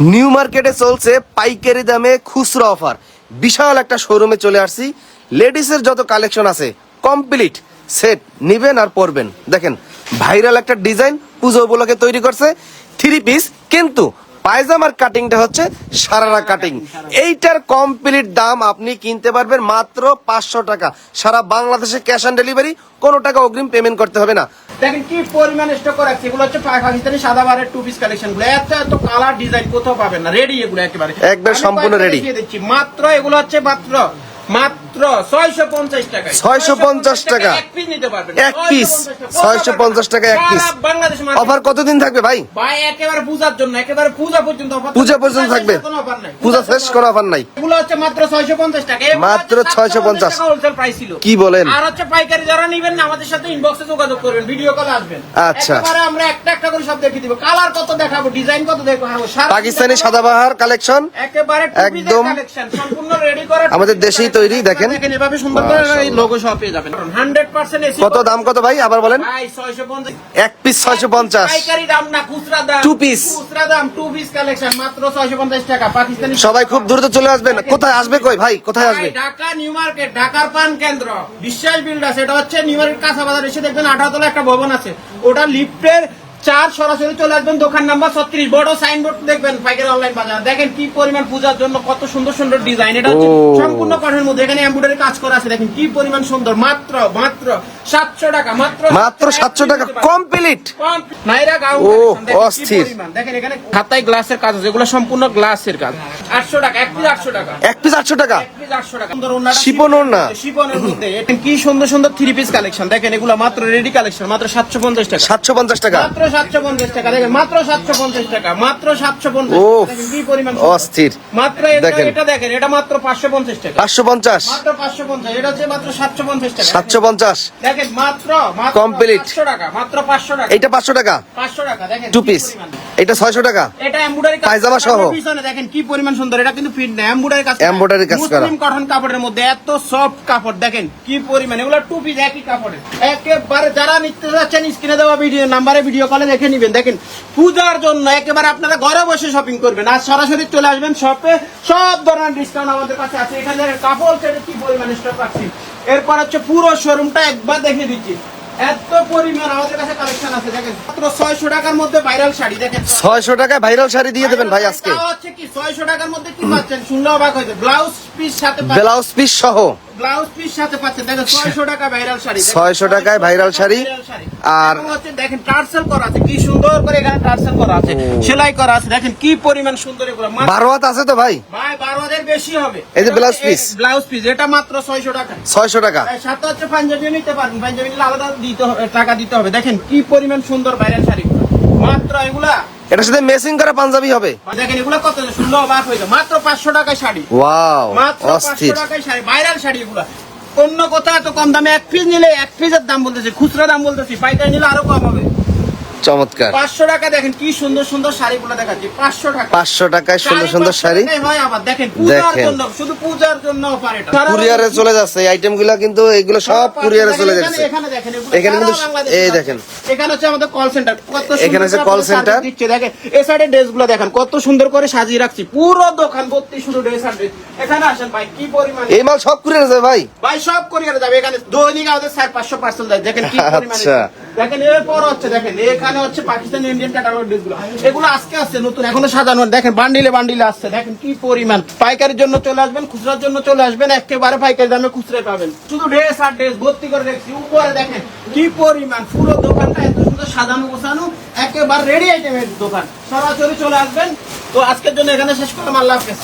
New মার্কেটে চলছে পাইকারি দামে খুচরা অফার বিশাল একটা শোরুমে চলে আসছি। লেডিসের যত কালেকশন আছে কমপ্লিট সেট নিবেন আর পরবেন। দেখেন ভাইরাল একটা ডিজাইন পুজো উপলক্ষে তৈরি করছে। থ্রি পিস কিন্তু পায়জামার কাটিংটা হচ্ছে সারারা কাটিং এইটার কমপ্লিট দাম আপনি কিনতে পারবেন মাত্র পাঁচশো টাকা। সারা বাংলাদেশে ক্যাশ অন ডেলিভারি কোনো টাকা অগ্রিম পেমেন্ট করতে হবে না। দেখেন কি পরিমাণ স্টক রাখছে এগুলো হচ্ছে পাকিস্তানি সাদা বারের টু পিস কালেকশনগুলো। এত এত কালার ডিজাইন কোথাও পাবেন না রেডি এগুলো একেবারে। একদম সম্পূর্ণ রেডি দিচ্ছি। মাত্র এগুলো হচ্ছে মাত্র মাত্র ছয়শো পঞ্চাশ টাকা 650 টাকা। এক পিস নিতে পারবেন। এক piece, 650 টাকা। এক piece। বাংলাদেশ অফার কতদিন থাকবে ভাই? ভাই একেবারে পূজার জন্য একেবারে পূজা পর্যন্ত পূজা পর্যন্ত থাকবে। কোনো offer নাই। পূজা শেষ করা অফার নাই। এগুলো হচ্ছে মাত্র ছয়শো পঞ্চাশ টাকা। মাত্র হচ্ছে 650 হোলসেল প্রাইস ছিল। কি বলেন? আর হচ্ছে পাইকারি যারা নিবেন না আমাদের সাথে ইনবক্সে যোগাযোগ করবেন ভিডিও কলে আসবেন। আচ্ছা। আমরা একটা একটা করে সব দেখিয়ে দিব। কালার কত দেখাবো ডিজাইন কত দেখাবো পাকিস্তানি সাদাবাহার কালেকশন একেবারে একদম সম্পূর্ণ রেডি করা আমাদের দেশেই তৈরি, দেখেন। দেখেন এভাবে সুন্দর করে লোগো সহ পেয়ে যাবেন। 100% এসি কত দাম কত ভাই? আবার বলেন। ভাই 650 এক পিস পাইকারি দাম না খুচরা দাম। Two piece। খুচরা দাম টু পিস কালেকশন মাত্র 650 টাকা। পাকিস্তানি সবাই খুব দ্রুত চলে আসবেন। কোথায় আসবে কই ভাই? কোথায় আসবে? ঢাকা নিউ মার্কেট ঢাকার পান কেন্দ্র। বিশ্বাস বিল্ডার্স এটা হচ্ছে নিউ মার্কেট কাঁচা বাজার। এসে দেখবেন আঠাতলা একটা ভবন আছে। ওটা লিফটের চার সরাসরি চলে আসবেন দোকান নাম্বার ছত্রিশ। বড় সাইনবোর্ড দেখবেন পাইকারি অনলাইন বাজার। দেখেন কি পরিমাণ পূজার জন্য কত সুন্দর সুন্দর ডিজাইন এটা হচ্ছে সম্পূর্ণ কাঠের মধ্যে। এখানে এমব্রয়ডারি কাজ করা আছে। দেখেন কি পরিমাণ সুন্দর। মাত্র মাত্র সাতশো টাকা মাত্র মাত্র 700 টাকা। কমপ্লিট কম নাইরা গাউন অস্থির। দেখেন এখানে খাতায় গ্লাসের কাজ আছে। এগুলো সম্পূর্ণ গ্লাসের কাজ। আটশো টাকা এক পিস আটশো টাকা। এক পিস আটশো টাকা। এক পিস 800 টাকা। সুন্দর ওড়নাটা শিপন ওড়না। শিপনের মধ্যে। এটা কি সুন্দর সুন্দর থ্রি পিস কালেকশন দেখেন এগুলো মাত্র রেডি কালেকশন মাত্র সাতশো পঞ্চাশ টাকা। সাতশো পঞ্চাশ টাকা? মাত্র সাতশো পঞ্চাশ টাকা দেখেন মাত্র সাতশো পঞ্চাশ টাকা মাত্র সাতশো পঞ্চাশ কি পরিমাণ অস্থির। মাত্র এটা দেখেন। এটা মাত্র পাঁচশো পঞ্চাশ টাকা। পাঁচশো পঞ্চাশ? মাত্র পাঁচশো পঞ্চাশ এটা হচ্ছে মাত্র সাতশো পঞ্চাশ টাকা। সাতশো পঞ্চাশ? দেখেন মাত্র Complete। পাঁচশো টাকা মাত্র পাঁচশো টাকা। এইটা পাঁচশো টাকা? পাঁচশো টাকা দেখেন টু পিস এটা ছয়শো টাকা? এটা পায়জামা সহ। দেখেন কি পরিমাণ সুন্দর। এটা কিন্তু ফিট না। কাজ কাজ করা। কটন কাপড়ের মধ্যে এত সফট কাপড়, দেখেন কি পরিমাণ, এগুলো টু পিস একই কাপড়ের। একেবারে যারা নিতে যাচ্ছেন, স্ক্রিনে দেওয়া ভিডিও নাম্বারে ভিডিও কলে দেখে নিবেন। দেখেন, পূজার জন্য একেবারে আপনারা ঘরে বসে শপিং করবেন। আর সরাসরি চলে আসবেন শপে সব ধরনের ডিসকাউন্ট আমাদের কাছে আছে। এখানে কাপড় ছেড়ে কি পরিমাণে স্টক রাখছি? এরপর হচ্ছে পুরো শোরুমটা একবার দেখে দিচ্ছি। এত পরিমাণ আমাদের কাছে কালেকশন আছে দেখেন। মাত্র ছয়শো টাকার মধ্যে ভাইরাল শাড়ি দেখেন। টাকায় ভাইরাল শাড়ি দিয়ে দেবেন ভাই আজকে। হচ্ছে কি 600 টাকার মধ্যে কি পাচ্ছেন? শুনলে অবাক হয়েছে ব্লাউজ পিস সাথে ব্লাউজ পিস সহ। ব্লাউজ পিস সাথে পাচ্ছেন। দেখেন 600 টাকা ভাইরাল শাড়ি। 600 টাকায় ভাইরাল শাড়ি। আর- হচ্ছে দেখেন টার্সেল করা আছে কি সুন্দর করে এখানে টার্সেল করা আছে। সেলাই করা আছে। দেখেন কি পরিমাণ সুন্দর এগুলো মাত্র- বারো হাত আছে তো ভাই? ভাই 12 হাজার বেশি হবে। এই যে। ব্লাউজ পিস এটা মাত্র 600 টাকা। ছয়শো টাকা। সাথে হচ্ছে পাঞ্জাবিও নিতে পারবেন। পাঞ্জাবি আলাদা দিতে হবে টাকা দিতে হবে। দেখেন কি পরিমাণ সুন্দর ভাইরাল শাড়ি। মাত্র এগুলা এটার সাথে মেসিং করা পাঞ্জাবি হবে। দেখেন এগুলো কত সুন্দর অবাক হয়ে যায় মাত্র পাঁচশো টাকায় শাড়ি। ওয়াও মাত্র অস্থির। পাঁচশো টাকায় শাড়ি ভাইরাল শাড়ি এগুলো। অন্য কোথাও এত কম দামে এক পিস নিলে এক পিসের দাম বলতেছি খুচরা দাম বলতেছি পাইকারি নিলে আরও কম হবে। চমৎকার। পাঁচশো টাকা দেখেন কি সুন্দর সুন্দর শাড়িগুলো দেখাচ্ছি পাঁচশো টাকা। পাঁচশো টাকায় সুন্দর সুন্দর শাড়ি। দেখেন শুধু পূজার জন্য কুরিয়ারে চলে যাচ্ছে এই আইটেমগুলা কিন্তু এগুলো সব কুরিয়ারে চলে যাচ্ছে। এখানে কিন্তু এই দেখেন। এখানে হচ্ছে আমাদের কল সেন্টার কত এখানে হচ্ছে করে সাজিয়ে দিচ্ছে দেখেন এই সাইডে ড্রেসগুলো দেখেন কত সুন্দর করে সাজিয়ে রাখছি পুরো দোকান ভর্তি শুধু ড্রেস আর ড্রেস এখানে আসেন ভাই কি পরিমাণ? এই মাল সব কুরিয়ারে যাবে ভাই। ভাই সব কোরিয়ারে যাবে এখানে দৈনিক আমাদের পাঁচশো পার্সেল যায় দেখেন কি পরিমাণে। আচ্ছা। দেখেন, এরপর হচ্ছে, দেখেন, এখানে হচ্ছে পাকিস্তান ইন্ডিয়ান ক্যাটাগরি ড্রেসগুলো এগুলো আজকে আসছে নতুন, এখনও সাজানো দেখেন বান্ডিলে বান্ডিলে আসছে দেখেন, কি পরিমাণ। পাইকারির জন্য চলে আসবেন, খুচরার জন্য চলে আসবেন, একেবারে পাইকারি দামে খুচরে পাবেন। শুধু ড্রেস আর ড্রেস ভর্তি করে রেখেছি। উপরে দেখেন, কি পরিমাণ। পুরো দোকানটা এত সুন্দর সাজানো গোছানো, একেবারে রেডি আইটেমের দোকান। সরাসরি চলে আসবেন। তো আজকের জন্য এখানে শেষ করলাম। আল্লাহ হাফেজ।